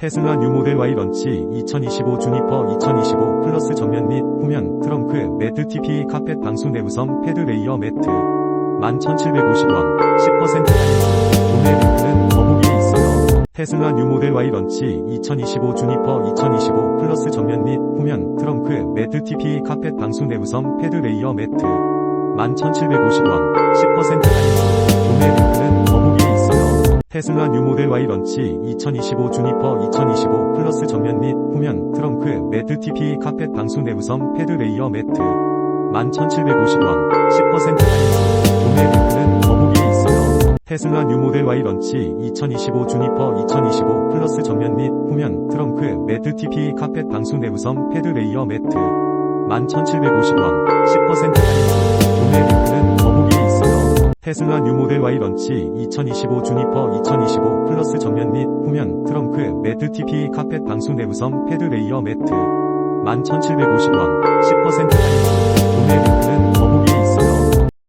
테슬라 뉴 모델 Y 런치 2025 주니퍼 2025 플러스 전면 및 후면 트렁크 매트 TPE 카펫 방수 내부섬 패드 레이어 매트. 11,750원 10% 할인. 구매 링크는 더보기에 있어요. 테슬라 뉴 모델 Y 런치 2025 주니퍼 2025 플러스 전면 및 후면 트렁크 매트 TPE 카펫 방수 내부섬 패드 레이어 매트. 11,750원 테슬라 뉴 모델 Y 런치 2025 주니퍼 2025 플러스 전면 및 후면 트렁크 매트 TPE 카펫 방수 내부섬 패드 레이어 매트. 11,750원 10% 할인. 구매 링크는 더보기에 있어요. 테슬라 뉴 모델 Y 런치 2025 주니퍼 2025 플러스 전면 및 후면 트렁크 매트 TPE 카펫 방수 내부섬 패드 레이어 매트. 11,750원 10% 테슬라 뉴 모델 Y 런치 2025 주니퍼 2025 플러스 전면 및 후면 트렁크 매트 TPE 카펫 방수 내부섬 패드 레이어 매트. 11,750원 10% 할인